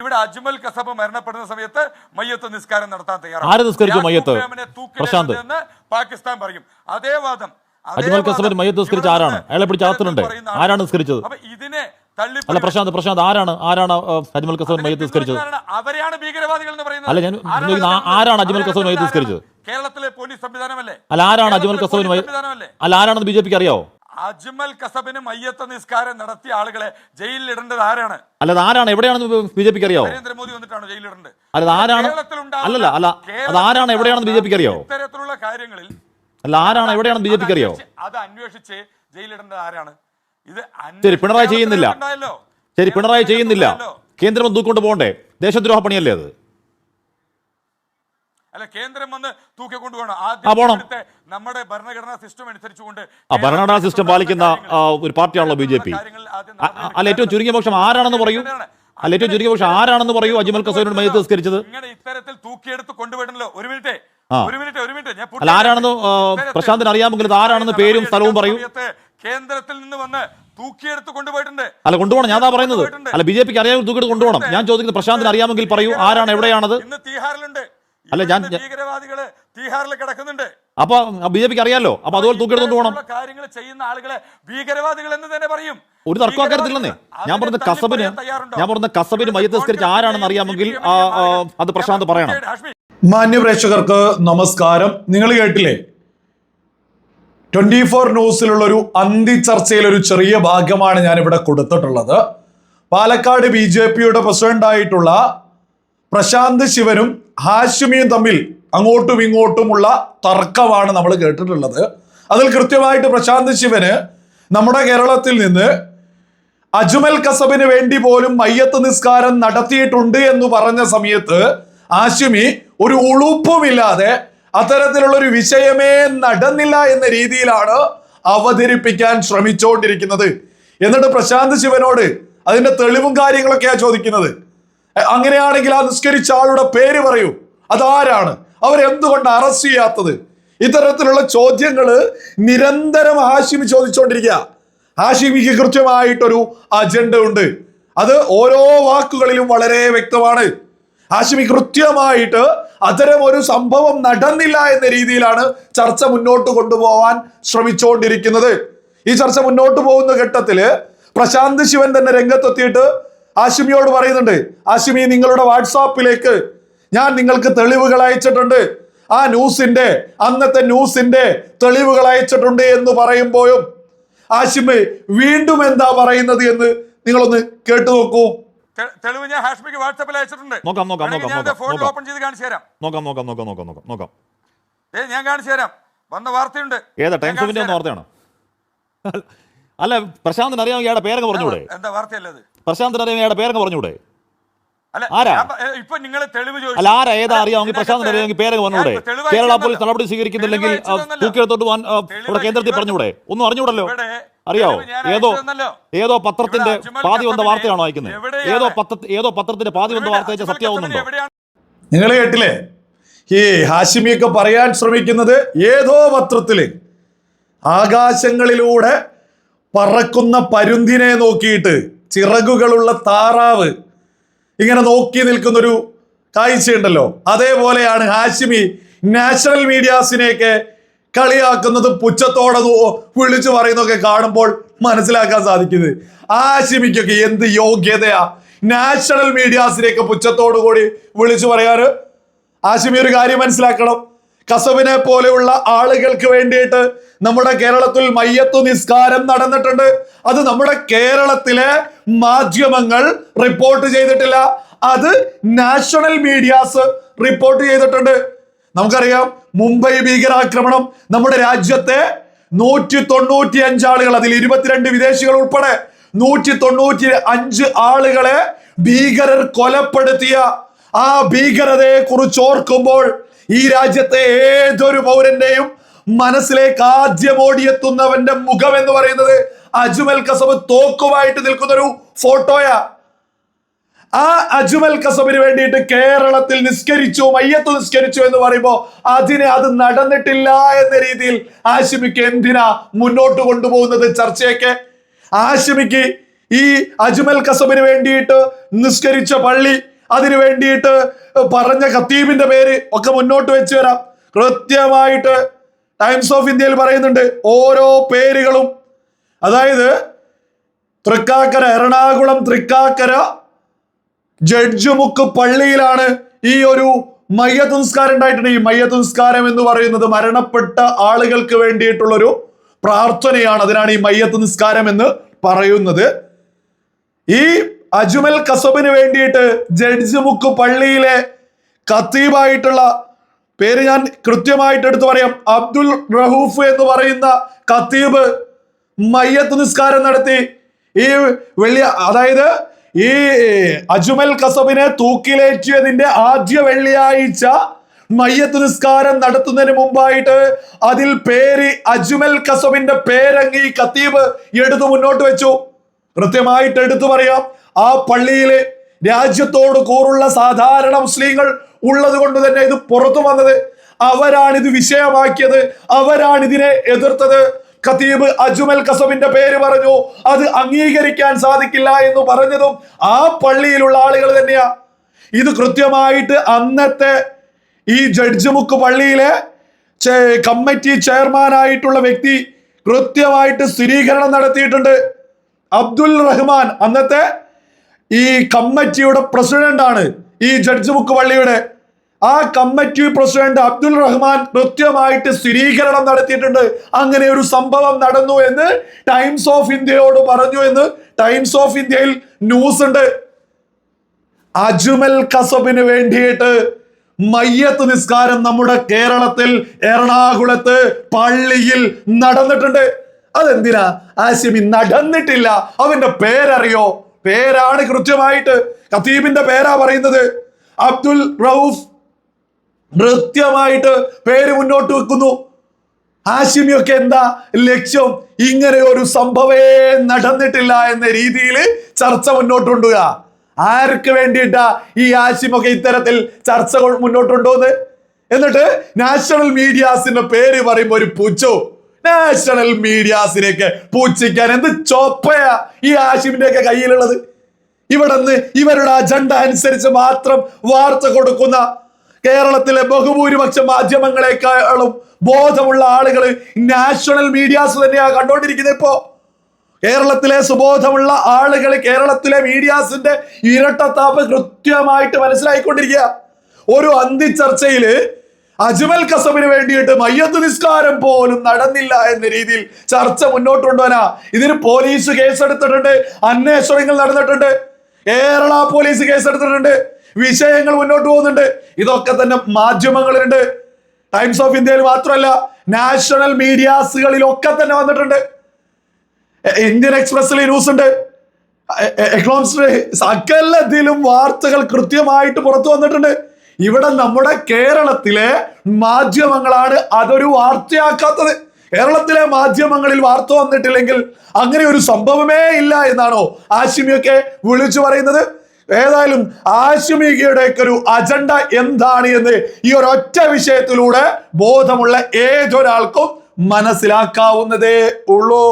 ഇവിടെ അജ്മൽ കസബ് മരണപ്പെടുന്ന സമയത്ത് മയ്യത്ത് നിസ്കാരം നടത്താൻ തയ്യാറാണ്. പാകിസ്ഥാൻ പറയും. അതേ വാദം. അജ്മൽ കസബ് കസബിന് മയ്യത്ത് നിസ്കരിച്ച ആരാണ്? അയാളെ പിടിച്ച് അകത്തുണ്ട് ആരാണ് നിസ്കരിച്ചത്? അപ്പൊ ഇതിനെ അല്ല പ്രശാന്ത് പ്രശാന്ത് ആരാണ്? ആരാണ് അജ്മൽ കസബ് മയ്യത്ത് നിസ്കരിച്ചത്? അവരെയാണ് ഭീകരവാദികൾ എന്ന് പറയുന്നത്. അല്ല, ഞാൻ ആരാണ് അജ്മൽ കസബ് മയ്യത്ത് നിസ്കരിച്ചത്? കേരളത്തിലെ പോലീസ് സംവിധാനമല്ലേ? അല്ല ആരാണ് അജ്മൽ കസബ് കസബിന് പോലീസ് അല്ല ആരാണെന്ന് ബി ജെ പിക്ക് അറിയാവോ? അജ്മൽ കസബിന് മയ്യത്ത നിസ്കാരം നടത്തിയ ആളുകളെ ജയിലിൽ ഇടേണ്ടത് ആരാണ്? അല്ലത് ആരാണ്? എവിടെയാണെന്ന് ബി ജെ പിക്ക് അറിയോ? നരേന്ദ്രമോദി വന്നിട്ടാണ് ജയിലിടേണ്ടത് അല്ലത് ആരാണ്? അല്ലല്ല അല്ല അത് ആരാണ്? എവിടെയാണെന്ന് ബി ജെ പിക്ക് അറിയോ? ഇത്തരത്തിലുള്ള കാര്യങ്ങളിൽ അല്ല ആരാണ്? എവിടെയാണെന്ന് ബി ജെ പിക്ക് അറിയോ? അത് അന്വേഷിച്ച്- ജയിലിടേണ്ടത് ആരാണ്? ഇത് ശരി പിണറായി ചെയ്യുന്നില്ല. ശരി പിണറായി ചെയ്യുന്നില്ല. കേന്ദ്രം തൂക്കൊണ്ട് പോകണ്ടേ? ദേശദ്രോഹ പണിയല്ലേ അത്? അല്ല കേന്ദ്രം വന്ന് തൂക്കിക്കൊണ്ടുപോകണം ആ, പോണം. നമ്മുടെ ഭരണഘടനാ സിസ്റ്റം അനുസരിച്ചുകൊണ്ട് ഭരണഘടനാ സിസ്റ്റം പാലിക്കുന്ന ഒരു പാർട്ടിയാണല്ലോ ബി ജെ പി. ആദ്യം അല്ല ഏറ്റവും ചുരുങ്ങിയ പക്ഷം ആരാണെന്ന് പറയൂ. അല്ല ഏറ്റവും ചുരുങ്ങിയ പക്ഷം ആരാണെന്ന് പറയൂ അജ്മൽ കസോരിനോട് മയ്യത്ത് നിസ്കരിച്ചത് ഇങ്ങനെ ഇത്തരത്തിൽ തൂക്കിയെടുത്ത് കൊണ്ടുപോയിട്ടല്ലോ. ഒരു മിനിറ്റ്. ഒരു മിനിറ്റ് ഒരു മിനിറ്റ്. ഞാൻ അല്ല ആരാണെന്ന് പ്രശാന്തിന് അറിയാമെങ്കിൽ ഇത് ആരാണെന്ന് പേരും സ്ഥലവും പറയൂ. കേന്ദ്രത്തിൽ നിന്ന് വന്ന് തൂക്കിയെടുത്ത് കൊണ്ടുപോയിട്ടുണ്ട്. അല്ല കൊണ്ടുപോകണം. ഞാൻ പറയുന്നത്. അല്ല ബി ജെ പിക്ക് അറിയാമെങ്കിൽ തൂക്കിയെടുത്ത് കൊണ്ടുപോകണം. ഞാൻ ചോദിക്കുന്നത് പ്രശാന്തിന് അറിയാമെങ്കിൽ പറയൂ ആരാണ് എവിടെയാണത്? ഇന്ന് തീഹാറിലുണ്ട്. അല്ല, ഞാൻ- ഭീകരവാദികൾ തീഹാറിൽ കിടക്കുന്നുണ്ട്. അപ്പൊ ബി ജെ പിക്ക് അറിയാലോ? അപ്പൊ അതുപോലെ തൂക്കി കൊണ്ടുപോകണം ഇത്തരത്തിലുള്ള കാര്യങ്ങൾ ചെയ്യുന്ന ആളുകളെ ഭീകരവാദികൾ എന്ന് തന്നെ പറയും. ഒരു തർക്കം അക്കാര്യത്തില്ലെന്നേ ഞാൻ പറഞ്ഞ കസബിന് ഞാൻ പറഞ്ഞ കസബിന് മയ്യത്ത് നിസ്കരിച്ച ആരാണെന്ന് അറിയാമെങ്കിൽ അത് പ്രശാന്ത് പറയണം. മാന്യപ്രേക്ഷകർക്ക് നമസ്കാരം. നിങ്ങൾ കേട്ടില്ലേ? ട്വന്റി ഫോർ ന്യൂസിലുള്ള ഒരു അന്തി ചർച്ചയിൽ ഒരു ചെറിയ ഭാഗ്യമാണ് ഞാൻ ഇവിടെ കൊടുത്തിട്ടുള്ളത്. പാലക്കാട് ബി ജെ പിയുടെ പ്രസിഡന്റായിട്ടുള്ള പ്രശാന്ത് ശിവനും ഹാഷിമിയും തമ്മിൽ അങ്ങോട്ടും ഇങ്ങോട്ടുമുള്ള തർക്കമാണ് നമ്മൾ കേട്ടിട്ടുള്ളത്. അതിൽ കൃത്യമായിട്ട് പ്രശാന്ത് ശിവന് നമ്മുടെ കേരളത്തിൽ നിന്ന് അജ്മൽ കസബിന് വേണ്ടി പോലും മയ്യത്ത് നിസ്കാരം നടത്തിയിട്ടുണ്ട് എന്ന് പറഞ്ഞ സമയത്ത് ആശുമി ഒരു ഉളുപ്പുമില്ലാതെ അത്തരത്തിലുള്ള ഒരു വിഷയമേ നടന്നില്ല എന്ന രീതിയിലാണ് അവതരിപ്പിക്കാൻ ശ്രമിച്ചുകൊണ്ടിരിക്കുന്നത് എന്നിട്ട് പ്രശാന്ത് ശിവനോട് അതിന്റെ തെളിവും കാര്യങ്ങളൊക്കെയാണ് ചോദിക്കുന്നത്. അങ്ങനെയാണെങ്കിൽ ആ നിസ്കരിച്ച ആളുടെ പേര് പറയൂ. അതാരാണ്? അവരെന്തുകൊണ്ട് അറസ്റ്റ് ചെയ്യാത്തത്? ഇത്തരത്തിലുള്ള ചോദ്യങ്ങൾ നിരന്തരം ഹാഷിമി ചോദിച്ചുകൊണ്ടിരിക്കുക ഹാഷിമിക്ക് കൃത്യമായിട്ടൊരു അജണ്ട ഉണ്ട്. അത് ഓരോ വാക്കുകളിലും വളരെ വ്യക്തമാണ്. ഹാഷിമി കൃത്യമായിട്ട് അത്തരം ഒരു സംഭവം നടന്നില്ല എന്ന രീതിയിലാണ് ചർച്ച മുന്നോട്ട് കൊണ്ടുപോകാൻ ശ്രമിച്ചുകൊണ്ടിരിക്കുന്നത് ഈ ചർച്ച മുന്നോട്ട് പോകുന്ന ഘട്ടത്തിൽ പ്രശാന്ത് ശിവൻ തന്നെ രംഗത്തെത്തിയിട്ട് ആഷിമിയോട് പറയുന്നുണ്ട് ആശുമി നിങ്ങളുടെ വാട്സാപ്പിലേക്ക് ഞാൻ നിങ്ങൾക്ക് തെളിവുകൾ അയച്ചിട്ടുണ്ട്. ആ ന്യൂസിന്റെ അന്നത്തെ ന്യൂസിന്റെ തെളിവുകൾ അയച്ചിട്ടുണ്ട് എന്ന് പറയുമ്പോഴും ആശുമി വീണ്ടും എന്താ പറയുന്നത് എന്ന് നിങ്ങളൊന്ന് കേട്ടു നോക്കൂ. തെളിവ് ഞാൻ ഹാഷ്മിക്ക് വാട്സാപ്പിൽ അയച്ചിട്ടുണ്ട്. നോക്കാം, നോക്കാം, നോക്കാം, നോക്കാം, ഫോണിൽ നോക്കാം. ഓപ്പൺ ചെയ്ത് കാണിച്ചു തരാം. നോക്കാം നോക്കാം നോക്കാം നോക്കാം നോക്കാം നോക്കാം. ഏ ഞാൻ കാണിച്ചു തരാം. വന്ന വാർത്തയുണ്ട്. ഏതാ ടൈംസ് ഓഫ് ഇന്ത്യ വാർത്തയാണ്? അല്ല പ്രശാന്തിന് അറിയാമെങ്കിൽ ഇയാളുടെ പേരൊക്കെ പറഞ്ഞൂടെ എന്താ വാർത്തയല്ലേ അത് നരേനയുടെ പേരങ്ങ് പേരൊക്കെ പറഞ്ഞൂടെ അല്ല ആരാ? അല്ല ഏതാ അറിയാമെങ്കിൽ പ്രശാന്ത് അറിയാമെങ്കിൽ പേരൊക്കെ പറഞ്ഞൂടെ കേരള പോലീസ് നടപടി സ്വീകരിക്കുന്നില്ലെങ്കിൽ. തൂക്കിയെടുത്തോട്ട് പോകാൻ ഇവിടെ കേന്ദ്രത്തിൽ പറഞ്ഞൂടെ ഒന്നും അറിഞ്ഞൂടല്ലോ അറിയാവോ? ഏതോ ഏതോ പത്രത്തിന്റെ പാതി വന്ന വാർത്തയാണോ അയക്കുന്നത്? ഏതോ പത്ര ഏതോ പത്രത്തിന്റെ പാതി വന്ന വാർത്ത അയച്ച കസബിനെ എവിടെയാണ് നിങ്ങൾ കേട്ടില്ലേ? ഈ ഹാഷിമിയൊക്കെ പറയാൻ ശ്രമിക്കുന്നത് ഏതോ പത്രത്തിൽ ആകാശങ്ങളിലൂടെ പറക്കുന്ന പരുന്തിനെ നോക്കിയിട്ട് ചിറകുകളുള്ള താറാവ് ഇങ്ങനെ നോക്കി നിൽക്കുന്നൊരു കാഴ്ചയുണ്ടല്ലോ. അതേപോലെയാണ് ഹാഷിമി നാഷണൽ മീഡിയാസിനെയൊക്കെ കളിയാക്കുന്നത് പുച്ഛത്തോടെ വിളിച്ചു പറയുന്നതൊക്കെ കാണുമ്പോൾ മനസ്സിലാക്കാൻ സാധിക്കുന്നത്. ഹാഷിമിക്കൊക്കെ എന്ത് യോഗ്യതയാ? നാഷണൽ മീഡിയാസിനെയൊക്കെ പുച്ഛത്തോടു കൂടി വിളിച്ചു പറയാറ് ഹാഷിമി ഒരു കാര്യം മനസ്സിലാക്കണം. കസവിനെ പോലെയുള്ള ആളുകൾക്ക് വേണ്ടിയിട്ട് നമ്മുടെ കേരളത്തിൽ മയ്യത്തു നിസ്കാരം നടന്നിട്ടുണ്ട്. അത് നമ്മുടെ കേരളത്തിലെ മാധ്യമങ്ങൾ റിപ്പോർട്ട് ചെയ്തിട്ടില്ല. അത് നാഷണൽ മീഡിയാസ് റിപ്പോർട്ട് ചെയ്തിട്ടുണ്ട്. നമുക്കറിയാം മുംബൈ ഭീകരാക്രമണം നമ്മുടെ രാജ്യത്തെ നൂറ്റി തൊണ്ണൂറ്റി അഞ്ച് ആളുകൾ അതിൽ ഇരുപത്തിരണ്ട് വിദേശികൾ ഉൾപ്പെടെ നൂറ്റി തൊണ്ണൂറ്റി അഞ്ച് ആളുകളെ ഭീകരർ കൊലപ്പെടുത്തിയ ആ ഭീകരതയെ കുറിച്ച് ഓർക്കുമ്പോൾ ഈ രാജ്യത്തെ ഏതൊരു പൗരന്റെയും മനസ്സിലേക്ക് ആദ്യം ഓടിയെത്തുന്നവന്റെ മുഖം എന്ന് പറയുന്നത് അജ്മൽ കസബ് തോക്കുമായിട്ട് നിൽക്കുന്ന ഒരു ഫോട്ടോയാ. ആ അജ്മൽ കസബിന് വേണ്ടിയിട്ട് കേരളത്തിൽ നിസ്കരിച്ചു മയ്യത്ത് നിസ്കരിച്ചു എന്ന് പറയുമ്പോൾ അതിനെ അത് നടന്നിട്ടില്ല എന്ന രീതിയിൽ ആശിമിക്ക് എന്തിനാ മുന്നോട്ട് കൊണ്ടുപോകുന്നത് ചർച്ചയൊക്കെ? ആശിമിക്ക് ഈ അജ്മൽ കസബിന് വേണ്ടിയിട്ട് നിസ്കരിച്ച പള്ളി അതിനു വേണ്ടിയിട്ട് പറഞ്ഞ ഖത്തീബിന്റെ പേര് ഒക്കെ മുന്നോട്ട് വെച്ച് വരാം. കൃത്യമായിട്ട് ടൈംസ് ഓഫ് ഇന്ത്യയിൽ പറയുന്നുണ്ട് ഓരോ പേരുകളും അതായത് തൃക്കാക്കര എറണാകുളം തൃക്കാക്കര ജഡ്ജുമുക്ക് പള്ളിയിലാണ് ഈ ഒരു മയ്യത്ത് നിസ്കാരം ഉണ്ടായിട്ടുണ്ട് ഈ മയ്യത്ത് നിസ്കാരം എന്ന് പറയുന്നത് മരണപ്പെട്ട ആളുകൾക്ക് വേണ്ടിയിട്ടുള്ളൊരു പ്രാർത്ഥനയാണ്. അതിനാണ് ഈ മയ്യത്ത് നിസ്കാരം എന്ന് പറയുന്നത്. ഈ അജ്മൽ കസബിന് വേണ്ടിയിട്ട് ജഡ്ജ് മുക്ക് പള്ളിയിലെ ഖത്തീബായിട്ടുള്ള പേര് ഞാൻ കൃത്യമായിട്ട് എടുത്തു പറയാം. അബ്ദുൽ റഹൂഫ് എന്ന് പറയുന്ന ഖത്തീബ് മയ്യത്ത് നിസ്കാരം നടത്തി. ഈ വെള്ളി അതായത് ഈ അജ്മൽ കസബിനെ തൂക്കിലേറ്റിയതിന്റെ ആദ്യ വെള്ളിയാഴ്ച മയ്യത്ത് നിസ്കാരം നടത്തുന്നതിന് മുമ്പായിട്ട് അതിൽ പേര് അജ്മൽ കസബിന്റെ പേരങ്ങി ഖത്തീബ് എടുത്തു മുന്നോട്ട് വെച്ചു. കൃത്യമായിട്ട് എടുത്തു പറയാം. ആ പള്ളിയിലെ രാജ്യത്തോട് കൂറുള്ള സാധാരണ മുസ്ലിങ്ങൾ ഉള്ളത് കൊണ്ട് തന്നെ ഇത് പുറത്തു വന്നത്. അവരാണ് ഇത് വിഷയമാക്കിയത്. അവരാണ് ഇതിനെ എതിർത്തത്. ഖത്തീബ് അജുമൽ കസബിന്റെ പേര് പറഞ്ഞു. അത് അംഗീകരിക്കാൻ സാധിക്കില്ല എന്ന് പറഞ്ഞതും ആ പള്ളിയിലുള്ള ആളുകൾ തന്നെയാ. ഇത് കൃത്യമായിട്ട് അന്നത്തെ ഈ ജഡ്ജ്മുക്ക് പള്ളിയിലെ കമ്മിറ്റി ചെയർമാനായിട്ടുള്ള വ്യക്തി കൃത്യമായിട്ട് സ്ഥിരീകരണം നടത്തിയിട്ടുണ്ട്. അബ്ദുൽ റഹ്മാൻ അന്നത്തെ ഈ കമ്മിറ്റിയുടെ പ്രസിഡന്റ് ആണ് ഈ ജഡ്ജ് ബുക്ക് പള്ളിയുടെ. ആ കമ്മിറ്റി പ്രസിഡന്റ് അബ്ദുൽ റഹ്മാൻ കൃത്യമായിട്ട് സ്ഥിരീകരണം നടത്തിയിട്ടുണ്ട്. അങ്ങനെ ഒരു സംഭവം നടന്നു എന്ന് ടൈംസ് ഓഫ് ഇന്ത്യയോട് പറഞ്ഞു എന്ന് ടൈംസ് ഓഫ് ഇന്ത്യയിൽ ന്യൂസ് ഉണ്ട്. അജ്മൽ കസബിന് വേണ്ടിയിട്ട് മയ്യത്ത് നിസ്കാരം നമ്മുടെ കേരളത്തിൽ എറണാകുളത്ത് പള്ളിയിൽ നടന്നിട്ടുണ്ട്. അതെന്തിനാ? ആസിമി നടന്നിട്ടില്ല. അവന്റെ പേരറിയോ? പേരാണ് കൃത്യമായിട്ട് ഖത്തീബിന്റെ പേരാ പറയുന്നത്. അബ്ദുൽ റൌഫ് കൃത്യമായിട്ട് പേര് മുന്നോട്ട് വെക്കുന്നു. ആശിമിയൊക്കെ എന്താ? ലക്ഷ്യം ഇങ്ങനെ ഒരു സംഭവേ നടന്നിട്ടില്ല എന്ന രീതിയിൽ ചർച്ച മുന്നോട്ട് കൊണ്ടുക ആർക്ക് വേണ്ടിയിട്ടാ ഈ ഹാഷിമൊക്കെ ഇത്തരത്തിൽ ചർച്ച മുന്നോട്ടുണ്ടോന്ന് എന്നിട്ട് നാഷണൽ മീഡിയാസിന്റെ പേര് പറയുമ്പോൾ ഒരു പുച്ചു നാഷണൽ മീഡിയാസിനെയൊക്കെ പൂച്ചിക്കാൻ എന്ത് ചോപ്പയാ ഈ ആശിമിന്റെ ഒക്കെ കയ്യിലുള്ളത്? ഇവിടെ നിന്ന് ഇവരുടെ അജണ്ട അനുസരിച്ച് മാത്രം വാർത്ത കൊടുക്കുന്ന കേരളത്തിലെ ബഹുഭൂരിപക്ഷ മാധ്യമങ്ങളെക്കാളും ബോധമുള്ള ആളുകൾ നാഷണൽ മീഡിയാസ് തന്നെയാണ് കണ്ടോണ്ടിരിക്കുന്നത് ഇപ്പോ. കേരളത്തിലെ സുബോധമുള്ള ആളുകൾ കേരളത്തിലെ മീഡിയാസിന്റെ ഇരട്ടത്താപ്പ് കൃത്യമായിട്ട് മനസ്സിലായിക്കൊണ്ടിരിക്കുക ഒരു അന്തിച്ചർച്ചയിൽ അജ്മൽ കസബിന് വേണ്ടിയിട്ട് മയ്യത്ത് നിസ്കാരം പോലും നടന്നില്ല എന്ന രീതിയിൽ ചർച്ച മുന്നോട്ട് കൊണ്ടുവരാ ഇതിന് പോലീസ് കേസെടുത്തിട്ടുണ്ട് അന്വേഷണങ്ങൾ നടന്നിട്ടുണ്ട് കേരള പോലീസ് കേസെടുത്തിട്ടുണ്ട് വിഷയങ്ങൾ മുന്നോട്ട് പോകുന്നുണ്ട്. ഇതൊക്കെ തന്നെ മാധ്യമങ്ങളിലുണ്ട്. ടൈംസ് ഓഫ് ഇന്ത്യയിൽ മാത്രമല്ല നാഷണൽ മീഡിയാസുകളിലൊക്കെ തന്നെ വന്നിട്ടുണ്ട്. ഇന്ത്യൻ എക്സ്പ്രസിൽ ന്യൂസ് ഉണ്ട് എക്കണോമിക്സ് സകലത്തിലും വാർത്തകൾ കൃത്യമായിട്ട് പുറത്തു വന്നിട്ടുണ്ട്. ഇവിടെ നമ്മുടെ കേരളത്തിലെ മാധ്യമങ്ങളാണ് അതൊരു വാർത്തയാക്കാത്തത്. കേരളത്തിലെ മാധ്യമങ്ങളിൽ വാർത്ത വന്നിട്ടില്ലെങ്കിൽ അങ്ങനെ ഒരു സംഭവമേ ഇല്ല എന്നാണോ ആശിമിയൊക്കെ വിളിച്ചു പറയുന്നത്? ഏതായാലും ആശുമികയുടെ ഒക്കെ ഒരു അജണ്ട എന്താണ് എന്ന് ഈ ഒരൊറ്റ വിഷയത്തിലൂടെ ബോധമുള്ള ഏതൊരാൾക്കും മനസ്സിലാക്കാവുന്നതേ ഉള്ളൂ.